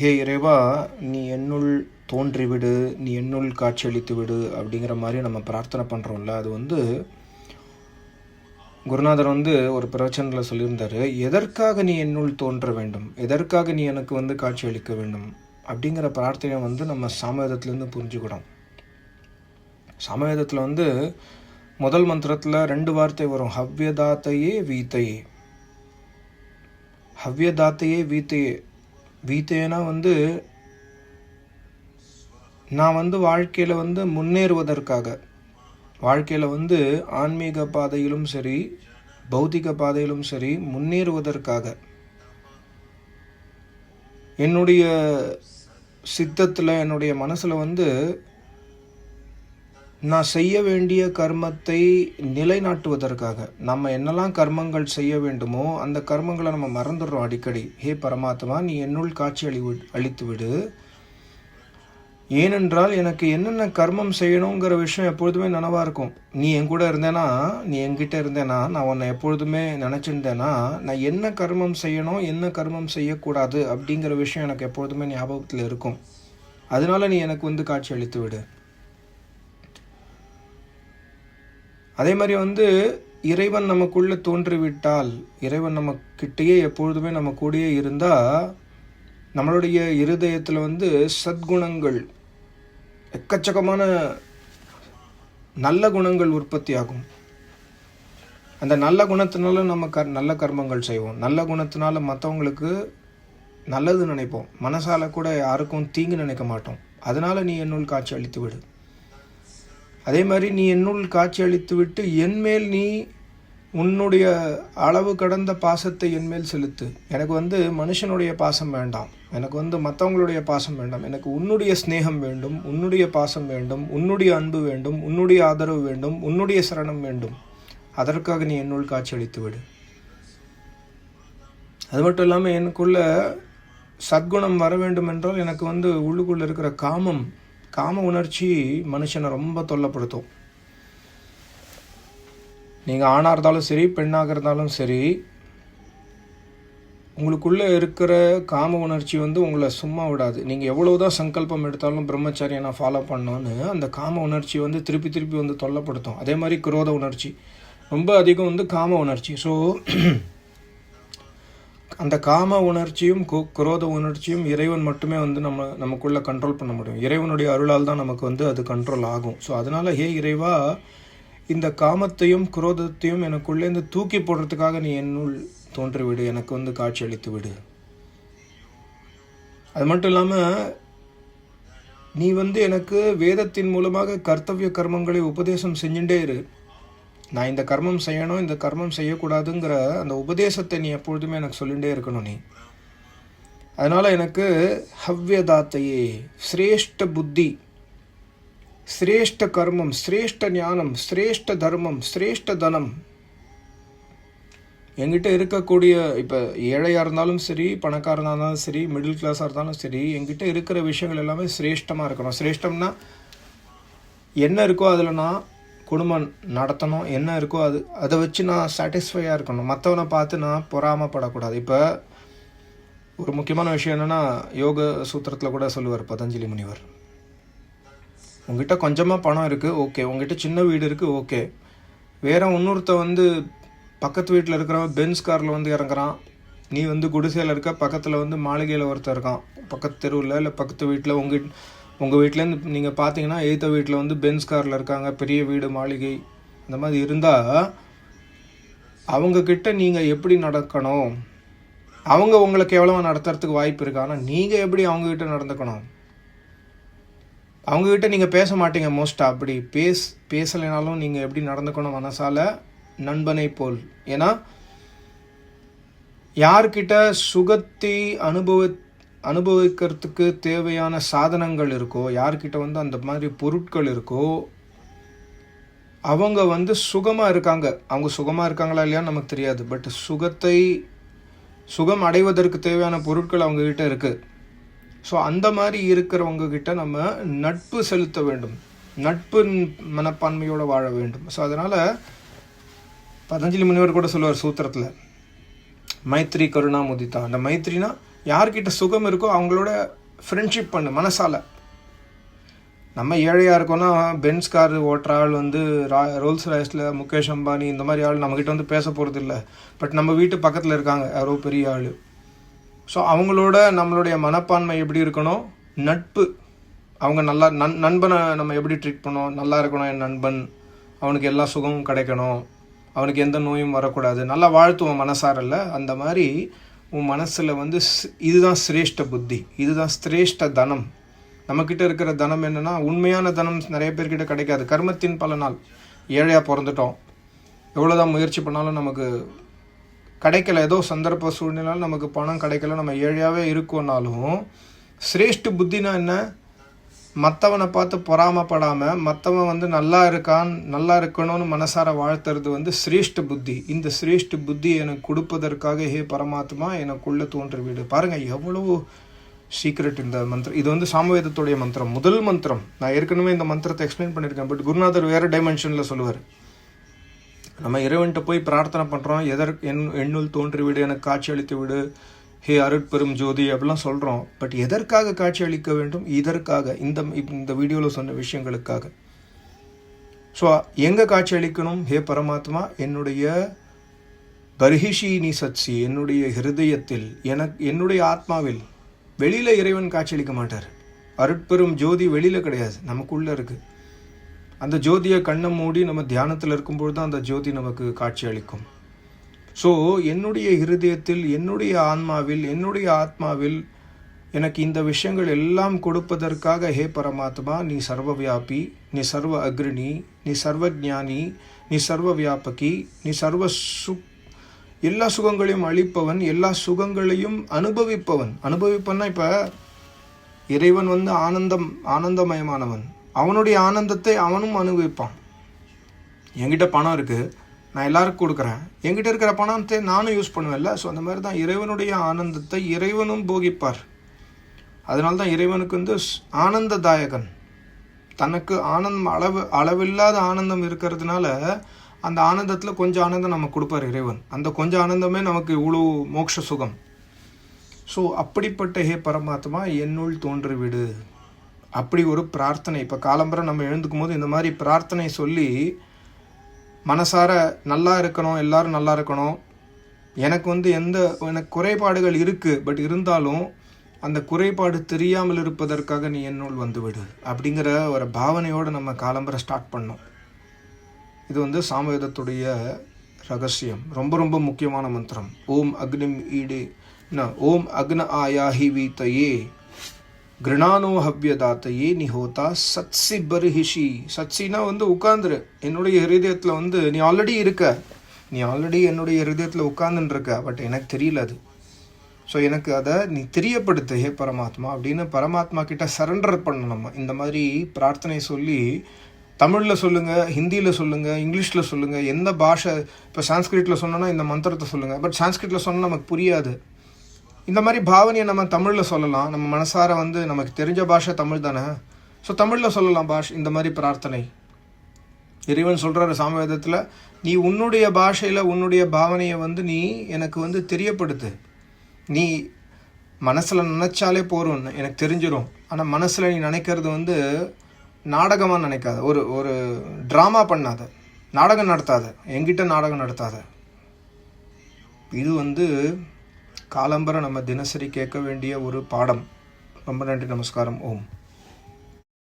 ஹே இறைவா நீ என்னுள் தோன்றிவிடு நீ என்னுள் காட்சியளித்து விடு அப்படிங்கிற மாதிரி நம்ம பிரார்த்தனை பண்ணுறோம்ல அது வந்து குருநாதர் வந்து ஒரு பிரச்சனையில் சொல்லியிருந்தார் எதற்காக நீ என்னுள் தோன்ற வேண்டும்? எதற்காக நீ எனக்கு வந்து காட்சி அளிக்க வேண்டும்? அப்படிங்கிற பிரார்த்தனையை வந்து நம்ம சாமவேதத்துலேருந்து புரிஞ்சுக்கிடும் சமவேதத்தில் வந்து முதல் மந்திரத்தில் ரெண்டு வார்த்தை வரும் ஹவ்யதாத்தையே வீத்தையே. ஹவ்யதாத்தையே வீத்தையே. வீத்தேனா வந்து நான் வந்து வாழ்க்கையில் வந்து முன்னேறுவதற்காக வாழ்க்கையில் வந்து ஆன்மீக பாதையிலும் சரி பௌத்திக பாதையிலும் சரி முன்னேறுவதற்காக என்னுடைய சித்தத்தில் என்னுடைய மனசில் வந்து நான் செய்ய வேண்டிய கர்மத்தை நிலைநாட்டுவதற்காக. நம்ம என்னெல்லாம் கர்மங்கள் செய்ய வேண்டுமோ அந்த கர்மங்களை நம்ம மறந்துடுறோம் அடிக்கடி. ஹே பரமாத்மா நீ என்னுள் காட்சி அளி அளித்து விடு ஏனென்றால் எனக்கு என்னென்ன கர்மம் செய்யணுங்கிற விஷயம் எப்பொழுதுமே நனவாக இருக்கும். நீ என் கூட இருந்தேனா? நீ என்கிட்ட இருந்தேனா? நான் உன்னை எப்பொழுதுமே நினச்சிருந்தேனா? நான் என்ன கர்மம் செய்யணும் என்ன கர்மம் செய்யக்கூடாது அப்படிங்கிற விஷயம் எனக்கு எப்பொழுதுமே ஞாபகத்தில் இருக்கும். அதனால நீ எனக்கு வந்து காட்சி அளித்து விடு அதே மாதிரி வந்து இறைவன் நமக்குள்ளே தோன்றிவிட்டால் இறைவன் நம்ம கிட்டேயே எப்பொழுதுமே நம்ம கூடயே இருந்தால் நம்மளுடைய இருதயத்தில் வந்து சத்குணங்கள் எக்கச்சக்கமான நல்ல குணங்கள் உற்பத்தி ஆகும். அந்த நல்ல குணத்தினால நம்ம கர் நல்ல கர்மங்கள் செய்வோம். நல்ல குணத்தினால மற்றவங்களுக்கு நல்லது நினைப்போம். மனசால கூட யாருக்கும் தீங்கு நினைக்க மாட்டோம். அதனால நீ என்னுள் காட்சி அளித்து விடு. அதே மாதிரி நீ என்னுள் காட்சி அளித்துவிட்டு என்மேல் நீ உன்னுடைய அளவு கடந்த பாசத்தை என்மேல் செலுத்து. எனக்கு வந்து மனுஷனுடைய பாசம் வேண்டாம். எனக்கு வந்து மற்றவங்களுடைய பாசம் வேண்டாம். எனக்கு உன்னுடைய ஸ்நேகம் வேண்டும் உன்னுடைய பாசம் வேண்டும் உன்னுடைய அன்பு வேண்டும் உன்னுடைய ஆதரவு வேண்டும் உன்னுடைய சரணம் வேண்டும். அதற்காக நீ என்னுள் காட்சி அளித்து விடு. அது மட்டும் இல்லாமல் எனக்குள்ள சத்குணம் வர வேண்டும் என்றால் எனக்கு வந்து உள்ளுக்குள்ளே இருக்கிற காமம் காம உணர்ச்சி மனுஷனை ரொம்ப தொல்லப்படுத்தும். நீங்கள் ஆணாக இருந்தாலும் சரி பெண்ணாக இருந்தாலும் சரி உங்களுக்குள்ளே இருக்கிற காம உணர்ச்சி வந்து உங்களை சும்மா விடாது. நீங்கள் எவ்வளவுதான் சங்கல்பம் எடுத்தாலும் பிரம்மச்சாரியை நான் ஃபாலோ பண்ணோன்னு அந்த காம உணர்ச்சி வந்து திருப்பி திருப்பி வந்து தொல்லப்படுத்தும். அதே மாதிரி குரோத உணர்ச்சி. ரொம்ப அதிகம் வந்து காம உணர்ச்சி. ஸோ அந்த காம உணர்ச்சியும் கு குரோத உணர்ச்சியும் இறைவன் மட்டுமே வந்து நம்ம நமக்குள்ளே கண்ட்ரோல் பண்ண முடியும். இறைவனுடைய அருளால் தான் நமக்கு வந்து அது கண்ட்ரோல் ஆகும். ஸோ அதனால் ஹே இறைவா இந்த காமத்தையும் குரோதத்தையும் எனக்குள்ளேருந்து தூக்கி போடுறதுக்காக நீ என்னுள் தோன்றிவிடு. எனக்கு வந்து காட்சி அளித்து விடு. அது மட்டும் இல்லாமல் நீ வந்து எனக்கு வேதத்தின் மூலமாக கர்த்தவிய கர்மங்களை உபதேசம் செஞ்சுட்டே இரு. நான் இந்த கர்மம் செய்யணும் இந்த கர்மம் செய்யக்கூடாதுங்கிற அந்த உபதேசத்தை நீ எப்பொழுதுமே எனக்கு சொல்லிகிட்டே இருக்கணும் நீ. அதனால் எனக்கு ஹவ்யதாத்தையே சிரேஷ்ட புத்தி சிரேஷ்ட கர்மம் சிரேஷ்ட ஞானம் சிரேஷ்ட தர்மம் சிரேஷ்ட தனம். எங்கிட்ட இருக்கக்கூடிய இப்போ ஏழையாக இருந்தாலும் சரி பணக்காரனாக இருந்தாலும் சரி மிடில் கிளாஸாக இருந்தாலும் சரி எங்கிட்ட இருக்கிற விஷயங்கள் எல்லாமே சிரேஷ்டமாக இருக்கணும். சிரேஷ்டம்னா என்ன இருக்கோ அதில் நான் குடும்பம் நடத்தணும் என்ன இருக்கோ அது அதை வச்சு நான் சாட்டிஸ்ஃபையாக இருக்கணும். மற்றவனை பார்த்து நான் பொறாமப்படக்கூடாது. இப்போ ஒரு முக்கியமான விஷயம் என்னென்னா யோக சூத்திரத்தில் கூட சொல்லுவார் பதஞ்சலி முனிவர். உங்ககிட்ட கொஞ்சமாக பணம் இருக்குது ஓகே உங்ககிட்ட சின்ன வீடு இருக்குது ஓகே வேற இன்னொருத்த வந்து பக்கத்து வீட்டில் இருக்கிறவன் பென்ஸ் காரில் வந்து இறங்குறான். நீ வந்து குடிசையில் இருக்க பக்கத்தில் வந்து மாளிகையில் ஒருத்தர் இருக்கான். பக்கத்து தெருவில் இல்லை பக்கத்து வீட்டில் உங்கள் உங்கள் வீட்டிலேருந்து நீங்கள் பார்த்தீங்கன்னா எய்த்த வீட்டில் வந்து பென்ஸ் காரில் இருக்காங்க பெரிய வீடு மாளிகை அந்த மாதிரி இருந்தால் அவங்கக்கிட்ட நீங்கள் எப்படி நடக்கணும்? அவங்க உங்களை கேவலமாக நடத்துறதுக்கு வாய்ப்பு இருக்கு. ஆனால் நீங்கள் எப்படி அவங்கக்கிட்ட நடந்துக்கணும்? அவங்கக்கிட்ட நீங்கள் பேச மாட்டீங்க மோஸ்ட்டாக அப்படி பேஸ் பேசலைனாலும் நீங்கள் எப்படி நடந்துக்கணும் மனசால்? நண்பனை போல். ஏன்னா யார்கிட்ட சுகத்தை அனுபவ அனுபவிக்கிறதுக்கு தேவையான சாதனங்கள் இருக்கோ யார்கிட்ட வந்து அந்த மாதிரி பொருட்கள் இருக்கோ அவங்க வந்து சுகமாக இருக்காங்க. அவங்க சுகமாக இருக்காங்களா இல்லையான்னு நமக்கு தெரியாது. பட் சுகத்தை சுகம் அடைவதற்கு தேவையான பொருட்கள் அவங்கக்கிட்ட இருக்குது ஸோ அந்த மாதிரி இருக்கிறவங்க கிட்ட நம்ம நட்பு செலுத்த வேண்டும். நட்பு மனப்பான்மையோடு வாழ வேண்டும். ஸோ அதனால் பதஞ்சலி முனிவர் கூட சொல்லுவார் சூத்திரத்தில் மைத்ரி கருணா முதிதா அந்த மைத்ரினா யார்கிட்ட சுகம் இருக்கோ அவங்களோட ஃப்ரெண்ட்ஷிப் பண்ணு மனசால. நம்ம ஏழையாக இருக்கோன்னா பென்ஸ் கார் ஓட்டுற ஆள் வந்து ரா ரோல்ஸ் ராய்ஸில் முகேஷ் அம்பானி இந்த மாதிரி ஆள் நம்மக்கிட்ட வந்து பேச போகிறது இல்லை பட் நம்ம வீட்டு பக்கத்தில் இருக்காங்க யாரோ பெரிய ஆள். ஸோ அவங்களோட நம்மளுடைய மனப்பான்மை எப்படி இருக்கணும்? நட்பு. அவங்க நல்லா நன் நண்பனை நம்ம எப்படி ட்ரீட் பண்ணோம் நல்லா இருக்கணும் என் நண்பன். அவனுக்கு எல்லா சுகமும் கிடைக்கணும். அவனுக்கு எந்த நோயும் வரக்கூடாது. நல்லா வாழ்த்துவோம் மனசாரல்ல. அந்த மாதிரி உன் மனசில் வந்து ஸ்- இதுதான் சிரேஷ்ட புத்தி இதுதான் சிரேஷ்ட தனம். நம்மக்கிட்ட இருக்கிற தனம் என்னன்னா உண்மையான தனம் நிறைய பேர்கிட்ட கிடைக்காது. கர்மத்தின் பலனால் ஏழையாக பிறந்துட்டோம். எவ்வளோதான் முயற்சி பண்ணாலும் நமக்கு கிடைக்கல. ஏதோ சந்தர்ப்ப சூழ்நிலையால் நமக்கு பணம் கிடைக்கல. நம்ம ஏழையாகவே இருக்கோன்னாலும் சிரேஷ்ட புத்தினா என்ன? மற்றவனை பார்த்து பொறாமப்படாமல் மற்றவன் வந்து நல்லா இருக்கான் நல்லா இருக்கணும்னு மனசார வாழ்த்துறது வந்து சிரேஷ்ட புத்தி. இந்த சிரேஷ்ட புத்தி எனக்கு கொடுப்பதற்காக ஹே பரமாத்மா எனக்குள்ளே தோன்று வீடு. பாருங்கள் எவ்வளோ சீக்ரெட் இந்த மந்திரம். இது வந்து சாமவேதத்துடைய மந்திரம் முதல் மந்திரம். நான் ஏற்கனவே இந்த மந்திரத்தை எக்ஸ்பிளைன் பண்ணியிருக்கேன் பட் குருநாதர் வேறு டைமென்ஷனில் சொல்லுவார். நம்ம இறைவன்கிட்ட போய் பிரார்த்தனை பண்ணுறோம் எதற்கு என் எண்ணுள் தோன்றி விடு எனக்கு காட்சி அளித்து விடு ஹே அருட்பெரும் ஜோதி அப்படிலாம் சொல்கிறோம் பட் எதற்காக காட்சி அளிக்க வேண்டும்? இதற்காக இந்த இந்த வீடியோவில் சொன்ன விஷயங்களுக்காக. ஸோ எங்கே காட்சி அளிக்கணும்? ஹே பரமாத்மா என்னுடைய பர்ஹிஷினி சச்சி என்னுடைய ஹிருதயத்தில் எனக்கு என்னுடைய ஆத்மாவில் வெளியில் இறைவன் காட்சியளிக்க மாட்டார். அருட்பெரும் ஜோதி வெளியில் கிடையாது. நமக்குள்ளே இருக்குது அந்த ஜோதியை கண்ணை மூடி நம்ம தியானத்தில் இருக்கும்போது தான் அந்த ஜோதி நமக்கு காட்சி அளிக்கும். ஸோ என்னுடைய இருதயத்தில் என்னுடைய ஆன்மாவில் என்னுடைய ஆத்மாவில் எனக்கு இந்த விஷயங்கள் எல்லாம் கொடுப்பதற்காக ஹே பரமாத்மா நீ சர்வ வியாபி நீ சர்வ அக்ரிணி நீ சர்வ ஞானி நீ சர்வ வியாபகி நீ சர்வ சு எல்லா சுகங்களையும் அளிப்பவன் எல்லா சுகங்களையும் அனுபவிப்பவன். அனுபவிப்பன்னா இப்போ இறைவன் வந்து ஆனந்தம் ஆனந்தமயமானவன். அவனுடைய ஆனந்தத்தை அவனும் அனுபவிப்பான். என்கிட்ட பணம் இருக்குது நான் எல்லாருக்கும் கொடுக்குறேன். என்கிட்ட இருக்கிற பணத்தை நானும் யூஸ் பண்ணுவேன்ல. ஸோ அந்த மாதிரி தான் இறைவனுடைய ஆனந்தத்தை இறைவனும் போகிப்பார். அதனால தான் இறைவனுக்கு வந்து ஸ்- ஆனந்ததாயகன். தனக்கு ஆனந்தம் அளவு அளவில்லாத ஆனந்தம் இருக்கிறதுனால அந்த ஆனந்தத்தில் கொஞ்சம் ஆனந்தம் நமக்கு கொடுப்பார் இறைவன். அந்த கொஞ்சம் ஆனந்தமே நமக்கு இவ்வளோ மோட்ச சுகம். ஸோ அப்படிப்பட்ட ஹே பரமாத்மா என்னுள் தோன்றிவிடு. அப்படி ஒரு பிரார்த்தனை. இப்போ காலம்பரம் நம்ம எழுந்துக்கும் போது இந்த மாதிரி பிரார்த்தனை சொல்லி மனசார நல்லா இருக்கணும் எல்லாரும் நல்லா இருக்கணும். எனக்கு வந்து எந்த எனக்கு குறைபாடுகள் இருக்குது பட் இருந்தாலும் அந்த குறைபாடு தெரியாமல் இருப்பதற்காக நீ என்னுள் வந்துவிடு அப்படிங்கிற ஒரு பாவனையோடு நம்ம காலம்பரை ஸ்டார்ட் பண்ணோம். இது வந்து சாமவேதத்துடைய ரகசியம். ரொம்ப ரொம்ப முக்கியமான மந்திரம். ஓம் அக்னிம் ஈடு. என்ன ஓம் அக்ன ஆயாஹி வீத்தையே. கிருணானோ ஹவ்யதாத்தையே நீ ஹோதா சத்சி பருஹிஷி. சத்சினா வந்து உட்காந்துரு என்னுடைய ஹிருதயத்தில் வந்து நீ ஆல்ரெடி இருக்க. நீ ஆல்ரெடி என்னுடைய ஹிருதயத்தில் உட்காந்துருக்க இருக்க பட் எனக்கு தெரியல அது. ஸோ எனக்கு அதை நீ தெரியப்படுத்து ஹே பரமாத்மா அப்படின்னு பரமாத்மா கிட்ட சரண்டர் பண்ணணும். இந்த மாதிரி பிரார்த்தனை சொல்லி தமிழில் சொல்லுங்கள் ஹிந்தியில் சொல்லுங்கள் இங்கிலீஷில் சொல்லுங்கள் எந்த பாஷை இப்போ சான்ஸ்கிரிட்டில் சொன்னோன்னா இந்த மந்திரத்தை சொல்லுங்கள் பட் சான்ஸ்கிரிட்டில் சொன்னால் நமக்கு புரியாது. இந்த மாதிரி பாவனையை நம்ம தமிழில் சொல்லலாம். நம்ம மனசார வந்து நமக்கு தெரிஞ்ச பாஷை தமிழ் தானே? ஸோ தமிழில் சொல்லலாம் பாஷ் இந்த மாதிரி பிரார்த்தனை. இறைவன் சொல்கிறாரு சாமவேதத்தில் நீ உன்னுடைய பாஷையில் உன்னுடைய பாவனையை வந்து நீ எனக்கு வந்து தெரியப்படுத்து. நீ மனசில் நினச்சாலே போதும் எனக்கு தெரிஞ்சிடும் ஆனால் மனசில் நீ நினைக்கிறது வந்து நாடகமாக நினைக்காத. ஒரு ஒரு ட்ராமா பண்ணாத. நாடகம் நடத்தாத. எங்கிட்ட நாடகம் நடத்தாத. இது வந்து காலம்பரம் நம்ம தினசரி கேட்க வேண்டிய ஒரு பாடம். ரொம்ப நன்றி நமஸ்காரம். ஓம்.